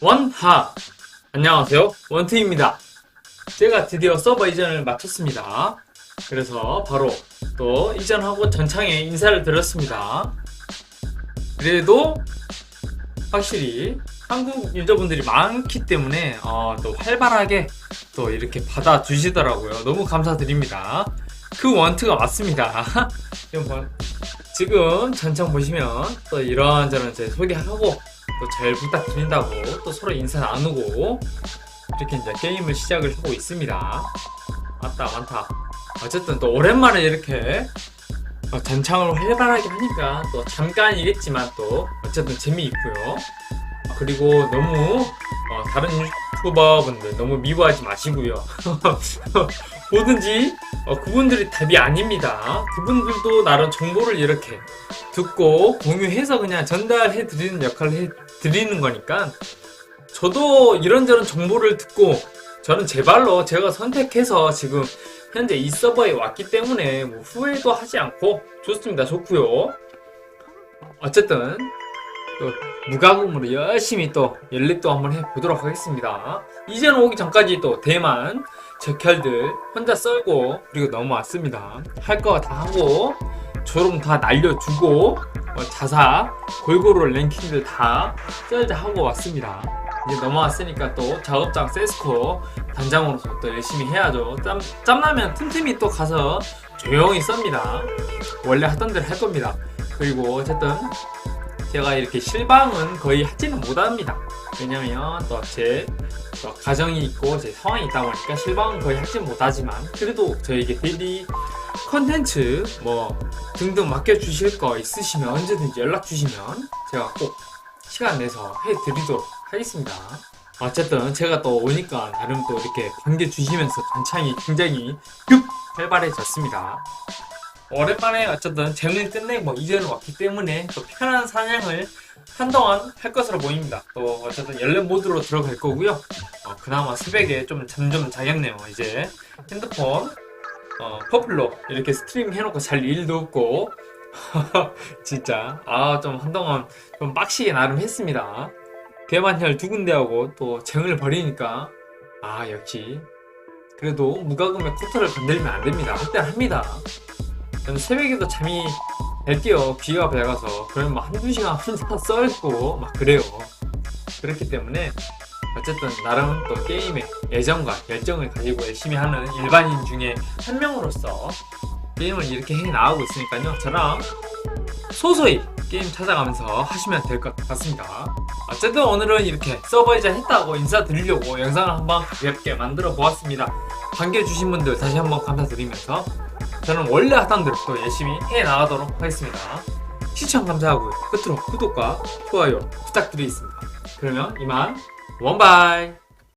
원하. 안녕하세요. 원트입니다. 제가 드디어 서버 이전을 마쳤습니다. 그래서 바로 또 이전하고 전창에 인사를 드렸습니다. 그래도 확실히 한국 유저분들이 많기 때문에 어, 또 활발하게 또 이렇게 받아주시더라고요. 너무 감사드립니다. 그 원트가 맞습니다. 지금 전창 보시면 또 이런저런 제 소개하고 또 잘 부탁드린다고 또 서로 인사 나누고 이렇게 이제 게임을 시작을 하고 있습니다. 맞다 많다. 어쨌든 또 오랜만에 이렇게 어, 전창을 활발하게 하니까 또 잠깐이겠지만 또 어쨌든 재미있고요. 아, 그리고 너무 어, 다른 유튜버분들 너무 미워하지 마시고요. 뭐든지 어, 그분들이 답이 아닙니다. 그분들도 나름 정보를 이렇게 듣고 공유해서 그냥 전달해 드리는 역할을 해 드리는 거니까 저도 이런저런 정보를 듣고 저는 제 발로 제가 선택해서 지금 현재 이 서버에 왔기 때문에 뭐 후회도 하지 않고 좋습니다. 좋고요. 어쨌든 또 무과금으로 열심히 또 연립도 한번 해보도록 하겠습니다. 이제는 오기 전까지 또 대만 적혈들 혼자 썰고 그리고 넘어왔습니다. 할 거 다 하고 조롱 다 날려주고 어, 자사 골고루 랭킹들 다 썰자 하고 왔습니다. 이제 넘어왔으니까 또 작업장 세스코 단장으로서 또 열심히 해야죠. 짬, 짬나면 틈틈이 또 가서 조용히 썹니다. 원래 하던 대로 할 겁니다. 그리고 어쨌든 제가 이렇게 실방은 거의 하지는 못합니다. 왜냐면 또 제 가정이 있고 제 상황이 있다 보니까 실방은 거의 하지 못하지만 그래도 저에게 데일리 컨텐츠 뭐 등등 맡겨주실 거 있으시면 언제든지 연락 주시면 제가 꼭 시간 내서 해드리도록 하겠습니다. 어쨌든 제가 또 오니까 나름 또 이렇게 반겨주시면서 전창이 굉장히 급 활발해졌습니다. 오랜만에 어쨌든 재능을 끝내고 이제는 왔기 때문에 또 편한 사냥을 한동안 할 것으로 보입니다. 또 어쨌든 연랩 모드로 들어갈 거고요. 어, 그나마 새벽에 좀 잠 좀 자겠네요. 이제 핸드폰 어, 퍼플로 이렇게 스트리밍 해놓고 잘 일도 없고 진짜 아 좀 한동안 좀 빡시게 나름 했습니다. 대만혈 두 군데하고 또 쟁을 벌이니까 아 역시 그래도 무과금의 코터를 건들면 안 됩니다. 할 때는 합니다. 저는 새벽에도 잠이 잘 귀가 밝아서 그러면 막 한두 시간 혼자 썰고 막 그래요. 그렇기 때문에 어쨌든 나름 또 게임에 애정과 열정을 가지고 열심히 하는 일반인 중에 한 명으로서 게임을 이렇게 해 나가고 있으니까요. 저랑 소소히 게임 찾아가면서 하시면 될 것 같습니다. 어쨌든 오늘은 이렇게 서버 이제 했다고 인사드리려고 영상을 한번 가볍게 만들어 보았습니다. 반겨주신 분들 다시 한번 감사드리면서 저는 원래 하던 대로 또 열심히 해 나가도록 하겠습니다. 시청 감사하고요. 끝으로 구독과 좋아요 부탁드리겠습니다. 그러면 이만 원바이